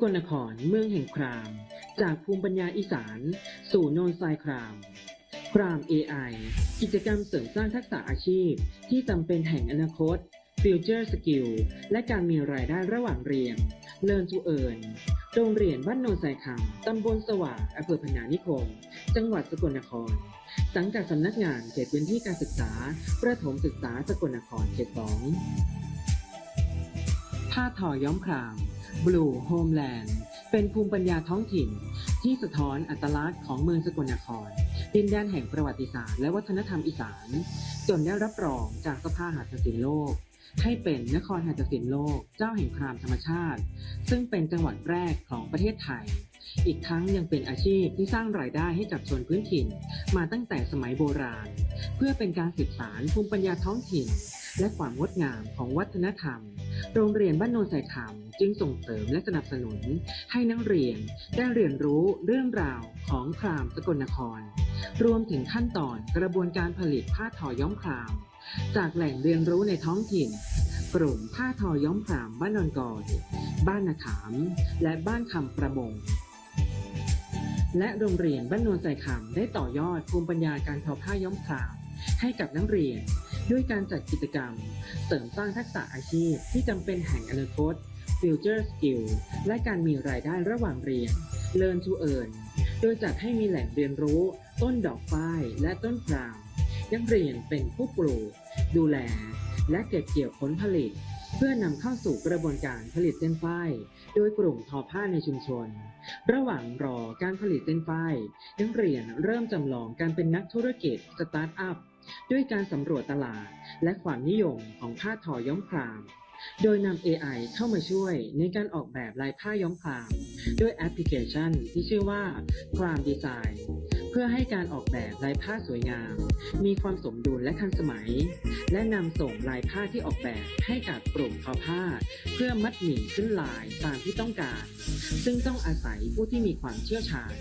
กลนครเมืองแห่งคราม จากภูมิปัญญาอีสาน สู่โนนทรายคราม คราม AI กิจกรรมเสริมสร้างทักษะอาชีพ ที่จำเป็นแห่งอนาคต Future Skill และการมีรายได้ระหว่างเรียน Learn to Earn โรงเรียนบ้านโนนทรายคำตำบลสว่างอำเภอพนานิคม จังหวัดสกลนคร สังกัดสำนักงานเขตพื้นที่การศึกษา ประถมศึกษาสกลนครเขตสองผ้าทอย้อมคราม Blue Homeland เป็นภูมิปัญญาท้องถิ่น ที่สะท้อนอัตลักษณ์ของเมืองสกลนคร ดินแดนแห่งประวัติศาสตร์และวัฒนธรรมอีสาน จนได้รับรองจากสภาหัตถศิลป์โลก ให้เป็นนครหัตถศิลป์โลก เจ้าแห่งครามธรรมชาติ ซึ่งเป็นจังหวัดแรกของประเทศไทย อีกทั้งยังเป็นอาชีพที่สร้างรายได้ให้กับชนพื้นถิ่น มาตั้งแต่สมัยโบราณ เพื่อเป็นการสืบสานภูมิปัญญาท้องถิ่น และความงดงามของวัฒนธรรม โรงเรียนบ้านโนนใส่คำจึงส่งเสริมและสนับสนุน ให้นักเรียนได้เรียนรู้เรื่องราวของครามสกลนคร รวมถึงขั้นตอนกระบวนการผลิตผ้าทอย้อมคราม จากแหล่งเรียนรู้ในท้องถิ่น กลุ่มผ้าทอย้อมครามบ้านนนกอนบ้านนาขาม และบ้านคำประมงและโรงเรียนบ้านโนนใส่คำได้ต่อยอดภูมิปัญญาการทอผ้าย้อมครามให้กับนักเรียน ด้วยการจัดกิจกรรม เสริมสร้างทักษะอาชีพที่จำเป็นแห่งอนาคต Future Skill และการมีรายได้ระหว่างเรียน Learn to Earn โดยจัดให้มีแหล่งเรียนรู้ ต้นดอกฝ้ายและต้นครามนักเรียนเป็นผู้ปลูก ดูแล และเก็บเกี่ยวผลผลิต เพื่อนำเข้าสู่กระบวนการผลิตเส้นฝ้ายโดยกลุ่มทอผ้าในชุมชน ระหว่างรอการผลิตเส้นฝ้ายนักเรียนเริ่มจำลองการเป็นนักธุรกิจสตาร์ทอัพ ด้วยการสำรวจตลาดและความนิยมของผ้าทอย้อมคราม โดยนำ AI เข้ามาช่วยในการออกแบบลายผ้าย้อมคราม ด้วยแอปพลิเคชันที่ชื่อว่า Cram Design เพื่อให้การออกแบบลายผ้าสวยงาม มีความสมดุลและทันสมัย และนำส่งลายผ้าที่ออกแบบให้กับกลุ่มทอผ้า เพื่อมัดหมี่ขึ้นลายตามที่ต้องการ ซึ่งต้องอาศัยผู้ที่มีความเชี่ยวชาญ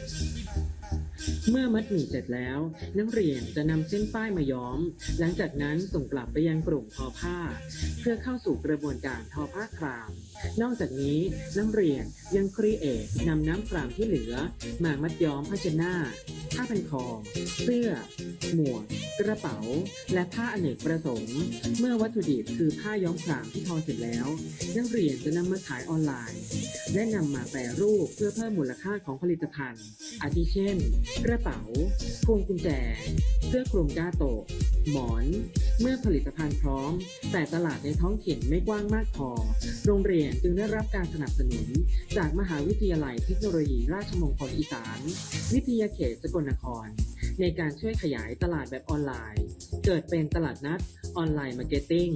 เมื่อมัดหมี่เสร็จแล้ว นักเรียนจะนำเส้นฝ้ายมาย้อม หลังจากนั้นส่งกลับไปยังกลุ่มทอผ้า เพื่อเข้าสู่กระบวนการทอผ้าคราม นอกจากนี้นักเรียนยังครีเอทนำน้ำครามที่เหลือ มามัดย้อมผ้าเชน้าผ้าพันคอ เสื้อ หมวก กระเป๋า และผ้าอเนกประสงค์ เมื่อวัตถุดิบคือผ้าย้อมครามที่ทอเสร็จแล้ว นักเรียนจะนำมาขายออนไลน์ และนำมาแปรรูปเพื่อเพิ่มมูลค่าของผลิตภัณฑ์ อาทิเช่นกระเป๋า พวงกุญแจ เสื้อคลุมกาโตะ หมอน เมื่อผลิตภัณฑ์พร้อม แต่ตลาดในท้องถิ่นไม่กว้างมากพอ โรงเรียนจึงได้รับการสนับสนุน จากมหาวิทยาลัยเทคโนโลยีราชมงคลอีสาน วิทยาเขตสกลนคร ในการช่วยขยายตลาดแบบออนไลน์ เกิดเป็นตลาดนัดออนไลน์มาร์เก็ตติ้ง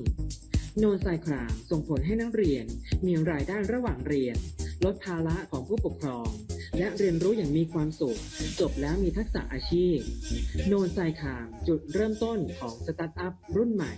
โนนไซครามส่งผลให้นักเรียนมีรายได้ระหว่างเรียน ลดภาระของผู้ปกครอง และเรียนรู้อย่างมีความสุข จบแล้วมีทักษะอาชีพ โนนไซคามจุดเริ่มต้นของสตาร์ทอัพรุ่นใหม่